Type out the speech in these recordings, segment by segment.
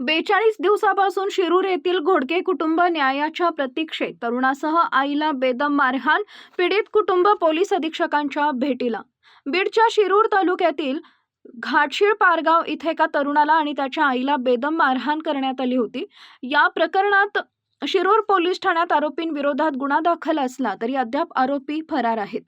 बेचाळीस दिवसापासून शिरूर येथील घोडके कुटुंब न्यायाच्या प्रतीक्षेत तरुणासह आईला बेदम मारहाण पीडित कुटुंब पोलीस अधीक्षकांच्या भेटीला. बीडच्या शिरूर तालुक्यातील घाटशीळ पारगाव इथे एका तरुणाला आणि त्याच्या आईला बेदम मारहाण करण्यात आली होती. या प्रकरणात शिरूर पोलीस ठाण्यात आरोपींविरोधात गुन्हा दाखल असला तरी अद्याप आरोपी फरार आहेत.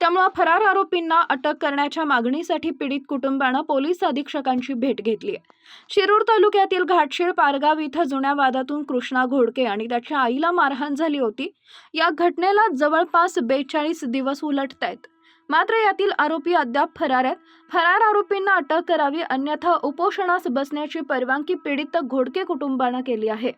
त्यामुळे फरार आरोपींना अटक करण्याच्या मागणीसाठी पीडित कुटुंबानं पोलीस अधीक्षकांची भेट घेतली आहे. शिरूर तालुक्यातील घाटशीळ पारगाव इथं जुन्या वादातून कृष्णा घोडके आणि त्याच्या आईला मारहाण झाली होती. या घटनेला जवळपास बेचाळीस दिवस उलटत आहेत. मात्र यातील आरोपी अद्याप फरार आहेत. फरार आरोपींना अटक करावी अन्यथा उपोषणास बसण्याची परवानगी पीडित घोडके कुटुंबानं केली आहे.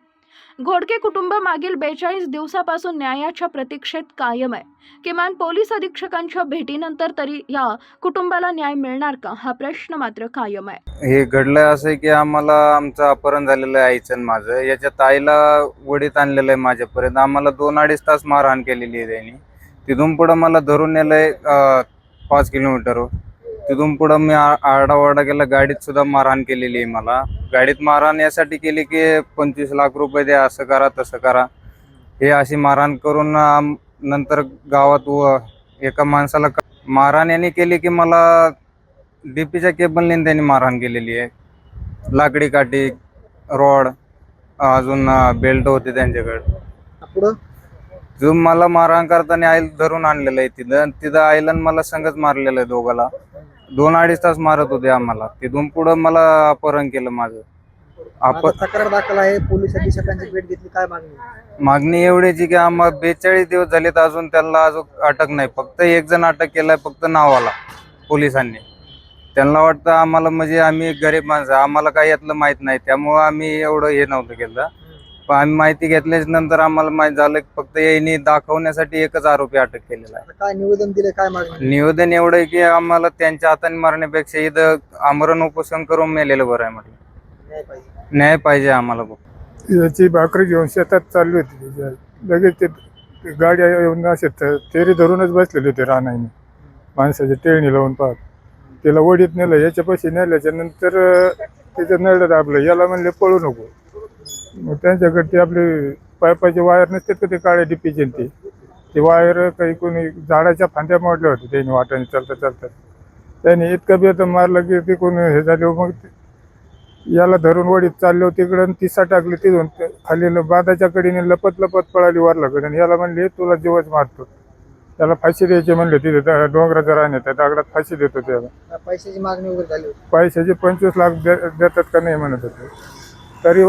घोडके कुटुंब मागील बेचाळीस दिवसापासून न्यायाच्या प्रतीक्षेत कायम आहे. किमान पोलीस अधीक्षकांच्या भेटीनंतर तरी या कुटुंबाला न्याय मिळणार का? हा प्रश्न मात्र कायम आहे. हे घडलंय असं की आम्हाला आमचं अपहरण झालेलं आहे आईचं माझं. याच्या ताईला वडीत आणलेलं आहे माझ्यापर्यंत. आम्हाला दोन अडीच तास मारहाण केलेली आहे त्यांनी. तिथून पुढं मला धरून नेलंय पाच किलोमीटरवर तिथून पुढं मी आरडाओरडा केला गाडीत सुद्धा मारहाण केलेली आहे मला. गाडीत मारहाण यासाठी केली की पंचवीस लाख रुपये द्या असं करा तसं करा. हे अशी मारहाण करून नंतर गावात व एका माणसाला मारहाण यांनी केली की मला डीपीच्या केबलने त्यांनी मारहाण केलेली आहे. लाकडी काठी रॉड अजून बेल्ट होते त्यांच्याकडे. जो मला मारहाण करताना आईला धरून आणलेलं आहे तिथं तिथं आईला मला संगच मारलेलं आहे दोघाला. दोन अडीच तास मारत होते आम्हाला. तिथून पुढं मला अपहरण केलं माझं. आता तक्रार दाखल आहे पोलीस अधीक्षकांची भेट घेतली काय मागणी? मागणी एवढीची की आम्हाला बेचाळीस दिवस झाले तर अजून त्याला अजून अटक नाही. फक्त एक जण अटक केलाय फक्त नावाला पोलिसांनी. त्यांना वाटतं आम्हाला म्हणजे आम्ही गरीब माणसं आम्हाला काही यातलं माहीत नाही. त्यामुळं आम्ही एवढं हे नव्हतं केलं. पण आम्ही माहिती घेतल्याच्या नंतर आम्हाला माहीत झालं की फक्त यांनी दाखवण्यासाठी एकच आरोपी अटक केलेला आहे. काय निवेदन दिले काय मागणी निवेदन एवढं आहे की आम्हाला त्यांच्या हाताने मारण्यापेक्षा इथं आमरण उपोषण करून मेलेलं बरं आहे म्हटलं. न्याय पाहिजे. न्याय पाहिजे आम्हाला बघ. याची भाकरी घेऊन शेतात चालली होती त्याच्या. लगेच ते ते गाड्या येऊन असे त- तेरी धरूनच बसलेले होते रानाईने. माणसाची टेळणी लावून पाहत. तिला वडीत नेलं याच्यापाशी नेल्याच्या नंतर अं, तिचं नळ दाबलं. याला म्हणले पळू नको. मग त्यांच्याकडे ते आपले पायपाचे वायर नसतात का ते काळ्या डिपीचे ते ते वायर काही कोणी झाडाच्या फांद्या मोडल्या होत्या त्यांनी वाटाने चालता चालता. त्यांनी इतकं बेत मारलं की ते कोणी हे झाले मग ते- याला धरून वडीत चालले होते तिकडं तिसा टाकली तिथून खाली बादाच्या कडीने लपत लपत पळाली वरलाकडे आणि याला म्हणले तुला जीवच मारतो. त्याला फाशी द्यायची म्हणले तिथे त्या डोंगराच्या राहण्यात त्या दगडात फाशी देतो त्याला. पैशाची मागणी वगैरे झाली पैशाचे पंचवीस लाख देतात का नाही म्हणत होते. तरी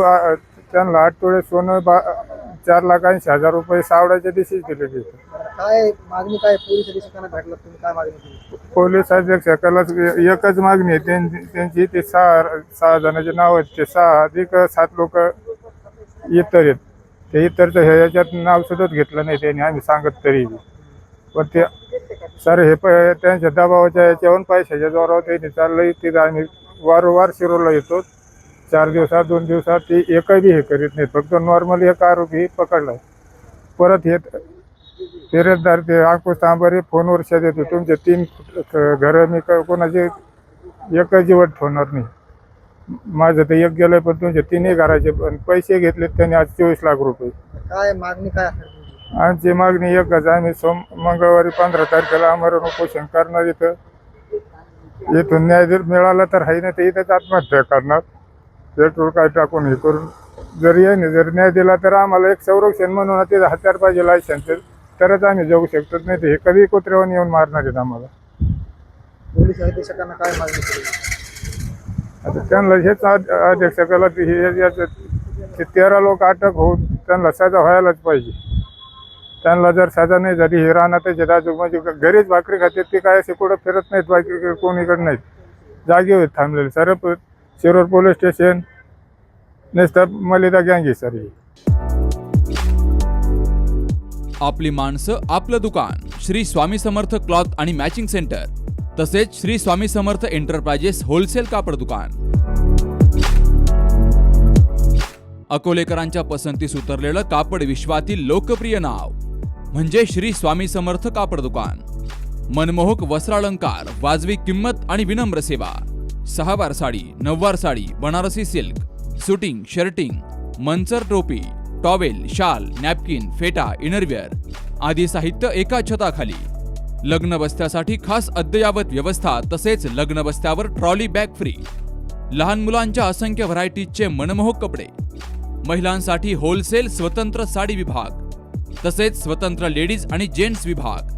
त्यांना आठ तोळे सोनं बा चार लाख ऐंशी हजार रुपये सावड्याच्या दिवशीच दिले काय मागणी काय? पोलीस अधीक्षकांना भेटला तुम्ही? काय मागणी केली? पोलीस अध्यक्षाला एकच मागणी आहे. त्यांची त्यांची ते सहा सहा जणांचे नाव आहेत. ते सहा अधिक सात लोक इतर आहेत. ते इतरचं हे याच्यात नाव सुद्धा घेतलं नाही त्यांनी आम्ही सांगत तरी. पण ते सर हे प त्यांच्या दबावाच्या याच्यावरून पैशाच्या जोरावर त्यांनी चाललंय. तिथं आम्ही वारंवार शिरोला येतो. चार दिवसात दोन दिवसात ते एकही हे करीत नाहीत. फक्त नॉर्मली एक आरोपी पकडलाय परत हे पेरेसदार ते अंकुश तांबारे फोनवर शेत तुमचे तीन घर मी क- कोणाचे एकच जीवट ठेवणार नाही. माझं तर एक गेलंय पण तुमचे तिन्ही घराचे पण पैसे घेतलेत त्यांनी आज चोवीस लाख रुपये. काय मागणी काय? आमची मागणी एकच आम्ही सोम मंगळवारी पंधरा तारखेला आमरण उपोषण करणार इथं. इथून न्याय जर मिळाला तर आहे ना ते इथंच आत्महत्या करणार. पेट्रोल काय टाकून हे करून जर याने जर न्याय दिला तर आम्हाला एक संरक्षण म्हणून ते हत्यार पाहिजे लायसन्स तरच आम्ही जाऊ शकतो नाही. तर हे कधी कुत्र्यावर येऊन मारणार आहेत आम्हाला. पोलीस अधीक्षकांना काय मागणी केली? आता त्यांना हेच ते हे ते तेरा लोक अटक होऊन त्यांना सजा व्हायलाच पाहिजे. त्यांना जर सजा नाही झाली हे राहणार राजू म्हणजे घरीच भाकरी खाते ते काय असे कुठं फिरत नाहीत बाकी कोणीकडे नाहीत. जागेवर थांबलेले सर प- शिरोर पोलीस स्टेशन नेसतं मलिदा गँग सर आपली माणसं आपलं दुकान श्री स्वामी समर्थ क्लॉथ आणि मॅचिंग सेंटर तसेच श्री स्वामी समर्थ एंटरप्राइजेस होलसेल कापड दुकान. अकोलेकरांच्या पसंतीस उतरलेलं कापड विश्वातील लोकप्रिय नाव म्हणजे श्री स्वामी समर्थ कापड दुकान. मनमोहक वस्त्रालंकार वाजवी किंमत आणि विनम्र सेवा. सहावार साडी नऊवार sari Banarasi silk suiting shirting Manchar टोपी टॉवेल शाल नॅपकिन फेटा इनरवेअर आदी साहित्य एका छताखाली. लग्न बस्त्यासाठी खास अद्ययावत व्यवस्था तसेच लग्न बस्त्यावर ट्रॉली बॅग फ्री. लहान मुलांच्या असंख्य व्हरायटीजचे मनमोहक कपडे. महिलांसाठी होलसेल स्वतंत्र साडी विभाग. तसेच स्वतंत्र लेडीज आणि जेंट्स विभाग.